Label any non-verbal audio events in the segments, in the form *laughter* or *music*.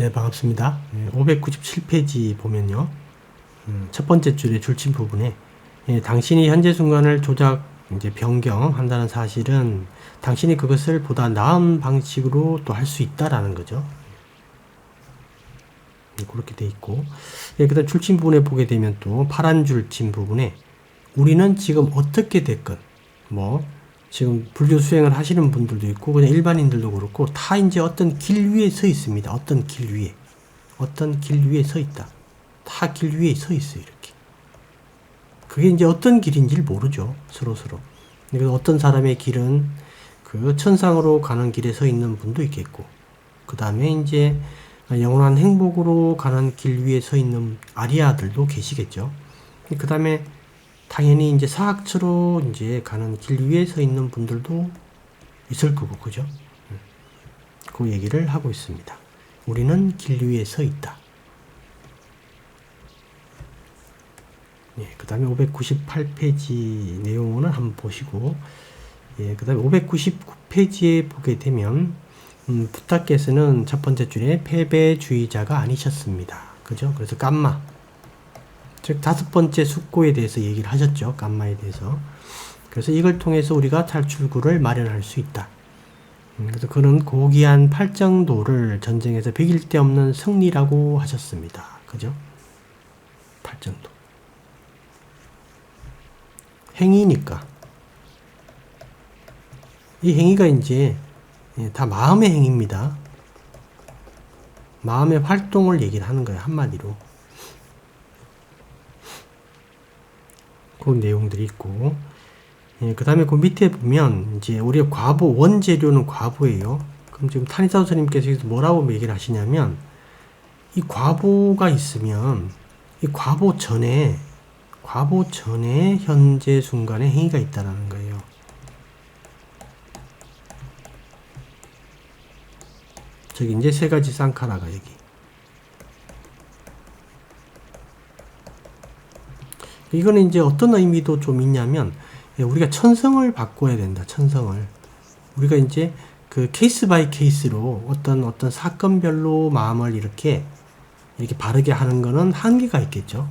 네, 반갑습니다. 597페이지 보면요. 음, 첫 번째 줄의 줄침 부분에 예, 당신이 현재 순간을 조작 이제 변경한다는 사실은 당신이 그것을 보다 나은 방식으로 또 할 수 있다라는 거죠. 예, 그렇게 돼 있고 예, 그 다음 줄침 부분에 보게 되면 또 파란 줄침 부분에 우리는 지금 어떻게 됐건 뭐 지금 불교 수행을 하시는 분들도 있고 그냥 일반인들도 그렇고 다 이제 어떤 길 위에 서 있습니다. 어떤 길 위에 어떤 길 위에 서 있다. 다 길 위에 서 있어요. 이렇게. 그게 이제 어떤 길인지를 모르죠. 서로 서로. 그래서 어떤 사람의 길은 그 천상으로 가는 길에 서 있는 분도 있겠고, 그 다음에 이제 영원한 행복으로 가는 길 위에 서 있는 아리아들도 계시겠죠. 그 다음에 당연히 이제 사학처로 이제 가는 길 위에 서 있는 분들도 있을 거고, 그죠? 그 얘기를 하고 있습니다. 우리는 길 위에 서 있다. 예, 그 다음에 598페이지 내용은 한번 보시고, 예, 그 다음에 599페이지에 보게 되면, 음, 부탁께서는 첫 번째 줄에 패배주의자가 아니셨습니다. 그죠? 그래서 깜마. 즉, 다섯 번째 숙고에 대해서 얘기를 하셨죠. 깜마에 대해서. 그래서 이걸 통해서 우리가 탈출구를 마련할 수 있다. 음, 그래서 그는 고귀한 팔정도를 전쟁에서 비길 데 없는 승리라고 하셨습니다. 그죠? 팔정도. 행위니까. 이 행위가 이제 예, 다 마음의 행위입니다. 마음의 활동을 얘기를 하는 거예요. 한마디로. 그런 내용들이 있고. 예, 그 다음에 그 밑에 보면, 이제 우리가 과보, 원재료는 과보예요. 그럼 지금 여기서 뭐라고 얘기를 하시냐면, 이 과보가 있으면, 이 과보 전에, 과보 전에 현재 순간에 행위가 있다라는 거예요. 저기 이제 세 가지 쌍카라가 여기. 이거는 이제 어떤 의미도 좀 있냐면 예, 우리가 천성을 바꿔야 된다. 천성을 우리가 이제 그 케이스 바이 케이스로 어떤 어떤 사건별로 마음을 이렇게 이렇게 바르게 하는 거는 한계가 있겠죠.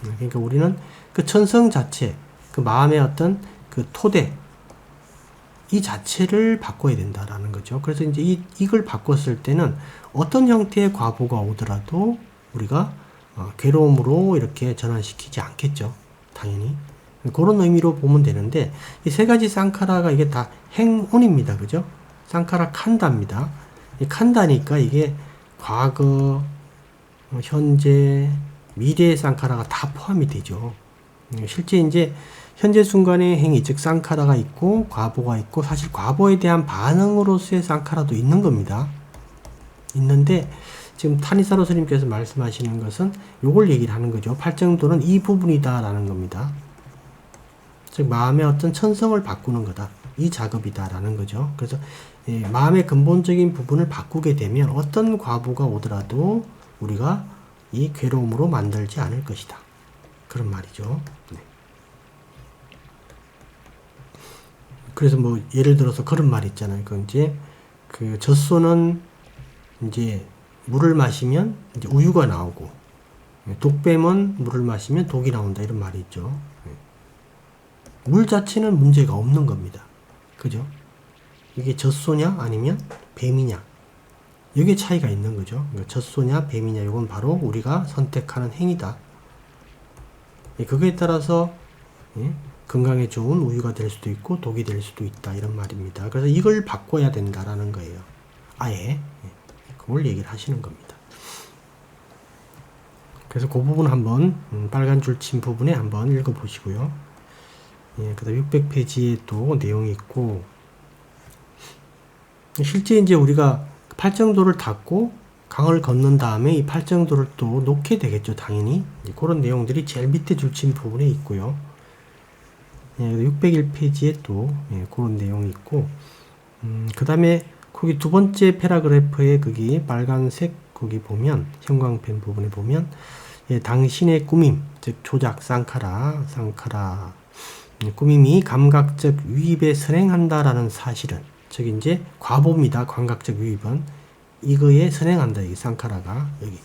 그러니까 우리는 그 천성 자체, 그 마음의 어떤 그 토대 이 자체를 바꿔야 된다라는 거죠. 그래서 이제 이, 이걸 바꿨을 때는 어떤 형태의 과보가 오더라도 우리가 어, 괴로움으로 이렇게 전환시키지 않겠죠. 당연히. 그런 의미로 보면 되는데 이 세 가지 쌍카라가 이게 다 행운입니다. 그죠? 쌍카라 칸다입니다. 이 칸다니까 이게 과거, 어, 현재, 미래의 쌍카라가 다 포함이 되죠. 음, 실제 이제 현재 순간의 행위, 즉 쌍카라가 있고 과보가 있고 사실 과보에 대한 반응으로서의 쌍카라도 있는 겁니다. 있는데 지금 타니사로 스님께서 말씀하시는 것은 요걸 얘기를 하는 거죠. 팔정도는 이 부분이다라는 겁니다. 즉 마음의 어떤 천성을 바꾸는 거다. 이 작업이다라는 거죠. 그래서 예, 마음의 근본적인 부분을 바꾸게 되면 어떤 과보가 오더라도 우리가 이 괴로움으로 만들지 않을 것이다. 그런 말이죠. 네. 그래서 뭐 예를 들어서 그런 말 있잖아요. 그 이제 그 젖소는 이제 물을 마시면 이제 우유가 나오고 독뱀은 물을 마시면 독이 나온다 이런 말이 있죠. 물 자체는 문제가 없는 겁니다. 그죠? 이게 젖소냐 아니면 뱀이냐 여기에 차이가 있는 거죠. 그러니까 젖소냐 뱀이냐 이건 바로 우리가 선택하는 행위다. 그거에 따라서 예? 건강에 좋은 우유가 될 수도 있고 독이 될 수도 있다 이런 말입니다. 그래서 이걸 바꿔야 된다라는 거예요. 아예 예. 그걸 얘기를 하시는 겁니다. 그래서 그 부분 한번 음, 빨간 줄 친 부분에 한번 읽어보시고요. 예, 그다음 600페이지에 또 내용이 있고 실제 이제 우리가 팔정도를 닫고 강을 걷는 다음에 이 팔정도를 또 놓게 되겠죠, 당연히. 그런 내용들이 제일 밑에 줄친 부분에 있고요. 예, 601페이지에 또 예, 그런 내용이 있고, 음, 그 다음에 거기 두 번째 패러그래프에 거기 빨간색 거기 보면 형광펜 부분에 보면 예, 당신의 꾸밈, 즉 조작 쌍카라, 쌍카라 예, 꾸밈이 감각적 유입에 선행한다라는 사실은 즉 이제 과보입니다. 감각적 유입은 이거에 선행한다. 여기 쌍카라가 여기.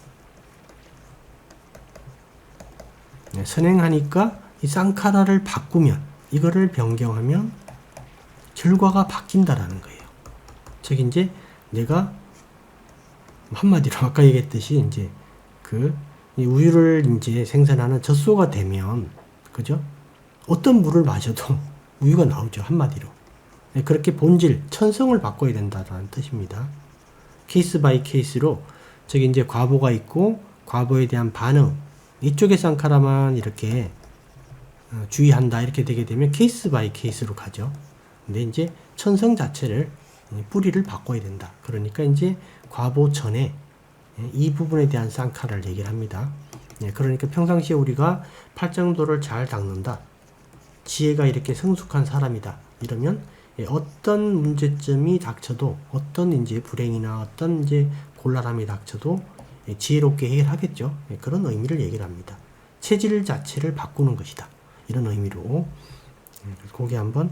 네, 선행하니까 이 쌍카라를 바꾸면 이거를 변경하면 결과가 바뀐다라는 거예요. 즉 이제 내가 한마디로 아까 얘기했듯이 이제 그이 우유를 이제 생산하는 젖소가 되면 그죠? 어떤 물을 마셔도 *laughs* 우유가 나오죠 한마디로 네, 그렇게 본질 천성을 바꿔야 된다는 뜻입니다. 케이스 바이 케이스로 저기 이제 과보가 있고 과보에 대한 반응 이쪽에 쌍카라만 이렇게 어, 주의한다 이렇게 되게 되면 케이스 바이 케이스로 가죠. 근데 이제 천성 자체를 뿌리를 바꿔야 된다. 그러니까 이제 과보 전에 예, 이 부분에 대한 쌍카를 얘기를 합니다. 예, 그러니까 평상시에 우리가 팔정도를 잘 닦는다. 지혜가 이렇게 성숙한 사람이다. 이러면 예, 어떤 문제점이 닥쳐도 어떤 이제 불행이나 어떤 이제 곤란함이 닥쳐도 지혜롭게 해결하겠죠. 그런 의미를 얘기를 합니다. 체질 자체를 바꾸는 것이다. 이런 의미로 거기 한번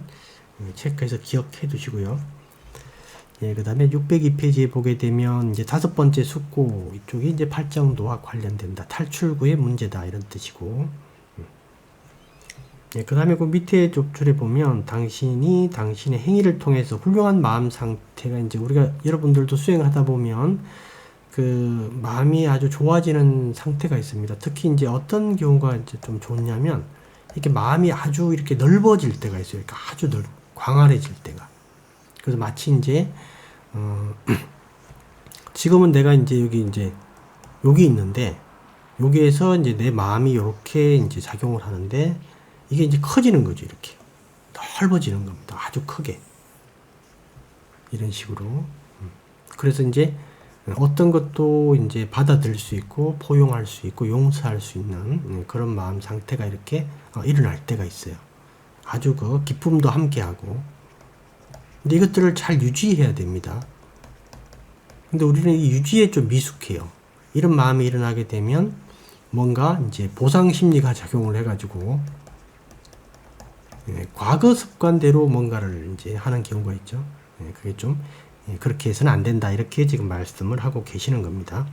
체크해서 기억해 두시고요. 예, 그 다음에 602페이지에 보게 되면 이제 다섯 번째 숙고 이쪽이 이제 발정도와 관련된다. 탈출구의 문제다. 이런 뜻이고. 음. 예, 그 다음에 그 밑에 좁줄에 보면 당신이 당신의 행위를 통해서 훌륭한 마음 상태가 이제 우리가 여러분들도 수행을 하다 보면 그 마음이 아주 좋아지는 상태가 있습니다. 특히 이제 어떤 경우가 이제 좀 좋냐면 이렇게 마음이 아주 이렇게 넓어질 때가 있어요. 그러니까 아주 넓, 광활해질 때가. 그래서 마치 이제 어, *clears throat* 지금은 내가 이제 여기 이제 여기 있는데 여기에서 이제 내 마음이 이렇게 이제 작용을 하는데 이게 이제 커지는 거죠 이렇게. 넓어지는 겁니다. 아주 크게. 이런 식으로. 음. 그래서 이제 어떤 것도 이제 받아들일 수 있고 포용할 수 있고 용서할 수 있는 음, 그런 마음 상태가 이렇게 어, 일어날 때가 있어요. 아주 그 기쁨도 함께하고 근데 이것들을 잘 유지해야 됩니다. 근데 우리는 이 유지에 좀 미숙해요. 이런 마음이 일어나게 되면 뭔가 이제 보상 심리가 작용을 해가지고 예, 과거 습관대로 뭔가를 이제 하는 경우가 있죠. 예, 그게 좀 예, 그렇게 해서는 안 된다 이렇게 지금 말씀을 하고 계시는 겁니다.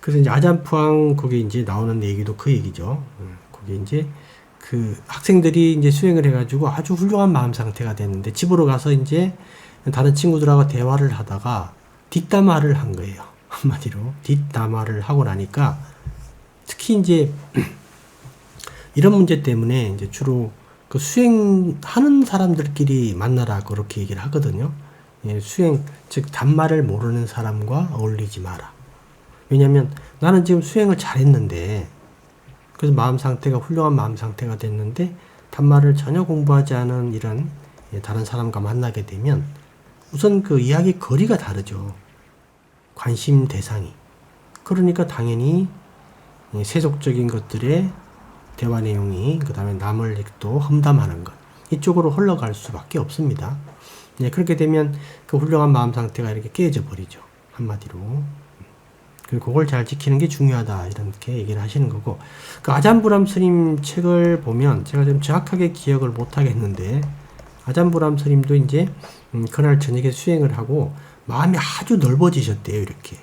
그래서 이제 아잔푸항 거기 이제 나오는 얘기도 그 얘기죠. 예, 거기 이제 그 학생들이 이제 수행을 해가지고 아주 훌륭한 마음 상태가 됐는데 집으로 가서 이제 다른 친구들하고 대화를 하다가 뒷담화를 한 거예요. *laughs* 한마디로 뒷담화를 하고 나니까 특히 이제 *clears throat* 이런 문제 때문에 이제 주로 그 수행하는 사람들끼리 만나라 그렇게 얘기를 하거든요. 예, 수행 즉 단말을 모르는 사람과 어울리지 마라. 왜냐하면 나는 지금 수행을 잘했는데 그래서 마음 상태가 훌륭한 마음 상태가 됐는데 단말을 전혀 공부하지 않은 이런 예, 다른 사람과 만나게 되면 우선 그 이야기 거리가 다르죠. 관심 대상이. 그러니까 당연히 세속적인 것들의 대화 내용이 그 다음에 남을 또 험담하는 것 이쪽으로 흘러갈 수밖에 없습니다. 네, 그렇게 되면 그 훌륭한 마음 상태가 이렇게 깨져 버리죠. 한마디로. 그리고 그걸 잘 지키는 게 중요하다 이렇게 얘기를 하시는 거고 그 아잔부람 스님 책을 보면 제가 좀 정확하게 기억을 못 하겠는데 아잔부람 스님도 이제 음, 그날 저녁에 수행을 하고 마음이 아주 넓어지셨대요 이렇게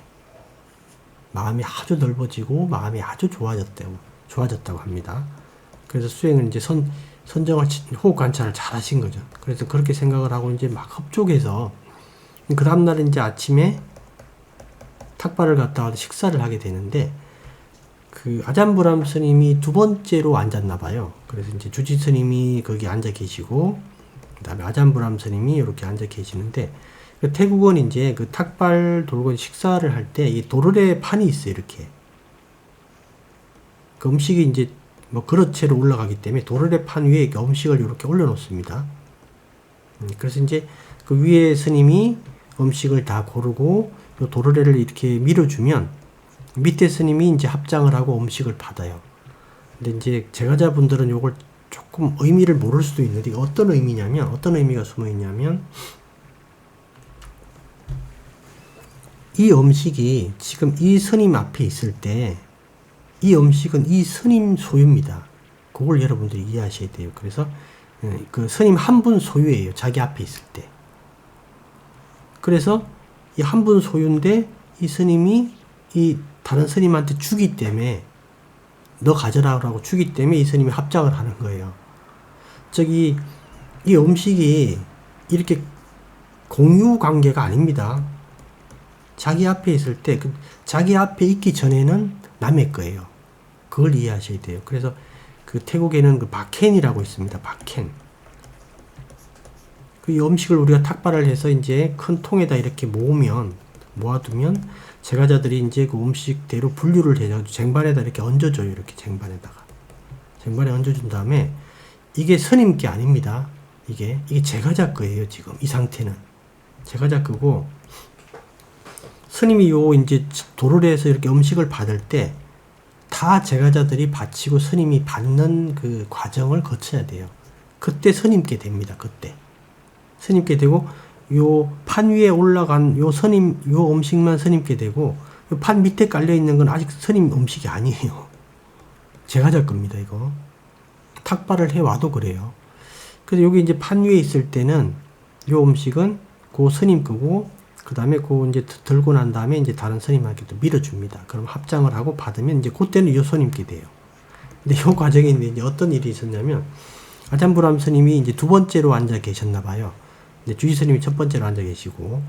마음이 아주 넓어지고 마음이 아주 좋아졌다고 좋아졌다고 합니다. 그래서 수행을 이제 선 선정을 호흡 관찰을 잘 하신 거죠. 그래서 그렇게 생각을 하고 이제 막 흡족해서 그 다음날 이제 아침에 탁발을 갔다 식사를 하게 되는데 그 아잔부람 스님이 두 번째로 앉았나 봐요. 그래서 이제 주지 스님이 거기 앉아 계시고 그다음에 아잔부람 스님이 이렇게 앉아 계시는데 그 태국은 이제 그 탁발 돌고 식사를 할 때 이 도르래 판이 있어요 이렇게 그 음식이 이제 뭐 그릇채로 올라가기 때문에 도르래 판 위에 음식을 이렇게 올려놓습니다. 음, 그래서 이제 그 위에 스님이 음식을 다 고르고 도르래를 이렇게 밀어주면 밑에 스님이 이제 합장을 하고 음식을 받아요. 근데 이제 제가자분들은 요걸 조금 의미를 모를 수도 있는데 어떤 의미냐면 어떤 의미가 숨어 있냐면 이 음식이 지금 이 스님 앞에 있을 때 이 음식은 이 스님 소유입니다. 그걸 여러분들이 이해하셔야 돼요. 그래서 예, 그 스님 한 분 소유예요. 자기 앞에 있을 때. 그래서 이 한 분 소유인데 이 스님이 이 다른 스님한테 주기 때문에 너 가져라라고 주기 때문에 이 스님이 합장을 하는 거예요. 저기 이 음식이 이렇게 공유 관계가 아닙니다. 자기 앞에 있을 때, 그 자기 앞에 있기 전에는 남의 거예요. 그걸 이해하셔야 돼요. 그래서 그 태국에는 그 바켄이라고 있습니다. 바켄. 그이 음식을 우리가 탁발을 해서 이제 큰 통에다 이렇게 모으면 모아두면 제과자들이 이제 그 음식대로 분류를 해서 쟁반에다 이렇게 얹어줘요. 이렇게 쟁반에다가 쟁반에 얹어준 다음에 이게 스님 게 아닙니다. 이게 이게 제과자 거예요. 지금 이 상태는 제과자 거고 스님이 요 이제 도를 해서 이렇게 음식을 받을 때 다 제과자들이 바치고 스님이 받는 그 과정을 거쳐야 돼요. 그때 스님께 됩니다. 그때. 스님께 되고 요 판 위에 올라간 요 스님 요 음식만 스님께 되고 요판 밑에 깔려 있는 건 아직 스님 음식이 아니에요. *laughs* 제과자 겁니다. 이거 탁발을 해 와도 그래요. 그래서 여기 이제 판 위에 있을 때는 요 음식은 그 스님 거고 그 다음에 그 이제 드- 들고 난 다음에 이제 다른 스님한테 또 밀어줍니다. 그럼 합장을 하고 받으면 이제 그때는 요 스님께 돼요. 근데 요 *laughs* 과정에 이제 어떤 일이 있었냐면 아잠부람 스님이 이제 두 번째로 앉아 계셨나 봐요. 주지 스님이 첫 번째로 앉아 계시고.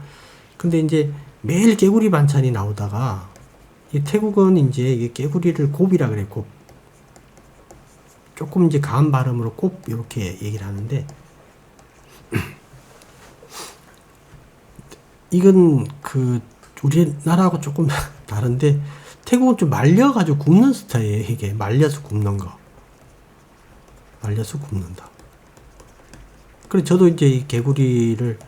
근데 이제 매일 깨구리 반찬이 나오다가 이 태국은 이제 이게 깨구리를 곱이라 그래 곱. 조금 이제 가한 발음으로 곱 이렇게 얘기를 하는데. *clears throat* 이건 그 우리나라하고 조금 *laughs* 다른데 태국은 좀 말려가지고 굽는 스타일이에요 이게. 말려서 굽는 거. 말려서 굽는다 그래 저도 이제 이 개구리를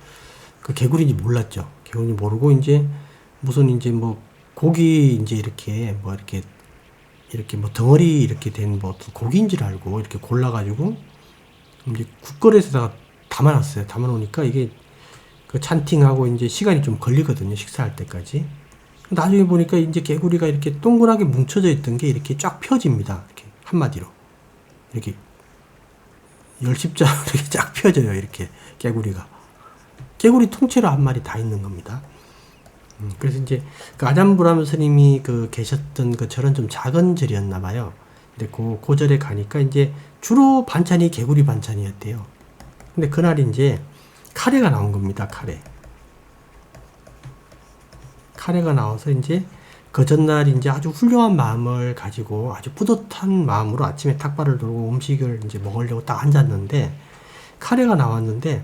그 개구리인지 몰랐죠 개구리인지 모르고 이제 무슨 이제 뭐 고기 이제 이렇게 뭐 이렇게 이렇게 뭐 덩어리 이렇게 된 뭐 고기인 줄 알고 이렇게 골라가지고 이제 국거리에다가 담아놨어요 담아놓으니까 이게 그 찬팅하고 이제 시간이 좀 걸리거든요. 식사할 때까지. 나중에 보니까 이제 개구리가 이렇게 동그랗게 뭉쳐져 있던 게 이렇게 쫙 펴집니다. 이렇게 한마디로. 이렇게 열십자로 이렇게 쫙 펴져요. 이렇게 개구리가. 개구리 통째로 한 마리 다 있는 겁니다. 음, 그래서 이제 그 아잠부람 스님이 그 계셨던 그 절은 좀 작은 절이었나 봐요. 근데 그, 그 절에 가니까 이제 주로 반찬이 개구리 반찬이었대요. 근데 그날 이제 카레가 나온 겁니다. 카레. 카레가 나와서 이제 그 전날 이제 아주 훌륭한 마음을 가지고 아주 뿌듯한 마음으로 아침에 탁발을 돌고 음식을 이제 먹으려고 딱 앉았는데 카레가 나왔는데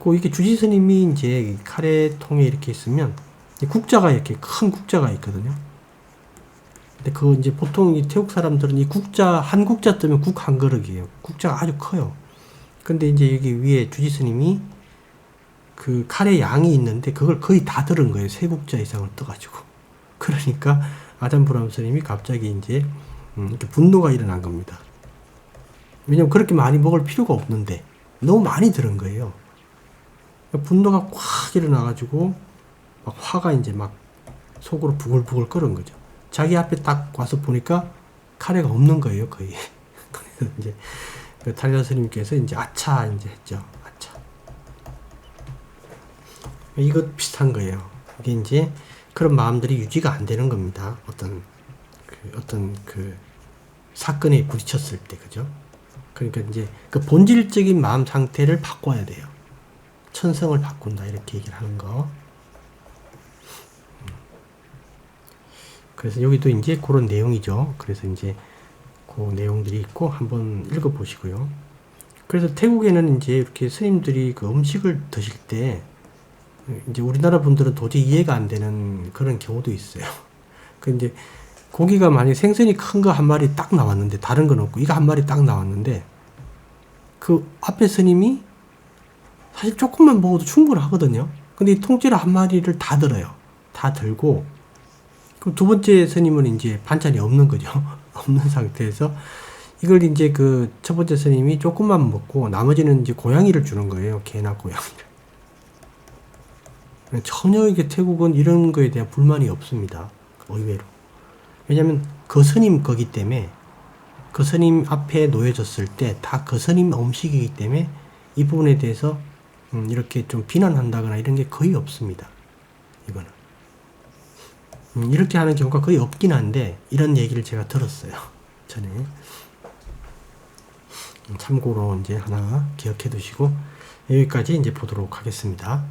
그 이게 주지 스님이 이제 이 카레 통에 이렇게 있으면 이 국자가 이렇게 큰 국자가 있거든요. 근데 그 이제 보통 이 태국 사람들은 이 국자 한 국자 뜨면 국 한 그릇이에요. 국자가 아주 커요. 근데 이제 여기 위에 주지 스님이 그 카레 양이 있는데 그걸 거의 다 들은 거예요. 세 국자 이상을 떠가지고. 그러니까 아잠부람 스님이 갑자기 이제 음, 이렇게 분노가 일어난 겁니다. 왜냐면 그렇게 많이 먹을 필요가 없는데 너무 많이 들은 거예요. 분노가 확 일어나가지고 막 화가 이제 막 속으로 부글부글 끓은 거죠. 자기 앞에 딱 와서 보니까 카레가 없는 거예요, 거의. *laughs* 그래서 이제 그 탈려 스님께서 이제 아차 이제 했죠. 아차. 이것 비슷한 거예요. 이게 이제 그런 마음들이 유지가 안 되는 겁니다. 어떤 그 어떤 그 사건에 부딪혔을 때 그죠? 그러니까 이제 그 본질적인 마음 상태를 바꿔야 돼요. 천성을 바꾼다 이렇게 얘기를 하는 거. 음. 그래서 여기도 이제 그런 내용이죠. 그래서 이제 그 내용들이 있고 한번 읽어 보시고요. 그래서 태국에는 이제 이렇게 스님들이 그 음식을 드실 때 이제 우리나라 분들은 도저히 이해가 안 되는 그런 경우도 있어요. 그 이제 고기가 만약 생선이 큰 거 한 마리 딱 나왔는데 다른 건 없고 이거 한 마리 딱 나왔는데 그 앞에 스님이 사실 조금만 먹어도 충분하거든요. 근데 이 통째로 한 마리를 다 들어요. 다 들고 그럼 두 번째 스님은 이제 반찬이 없는 거죠. *laughs* 없는 상태에서 이걸 이제 그 첫 번째 스님이 조금만 먹고 나머지는 이제 고양이를 주는 거예요. 개나 고양이를. 전혀 이게 태국은 이런 거에 대한 불만이 없습니다. 의외로. 왜냐면 그 스님 거기 때문에 그 스님 앞에 놓여졌을 때다그 스님 음식이기 때문에 이 부분에 대해서 음, 이렇게 좀 비난한다거나 이런 게 거의 없습니다. 이거는. 음, 이렇게 하는 경우가 거의 없긴 한데 이런 얘기를 제가 들었어요. *laughs* 전에. 음, 참고로 이제 하나 기억해 두시고 여기까지 이제 보도록 하겠습니다.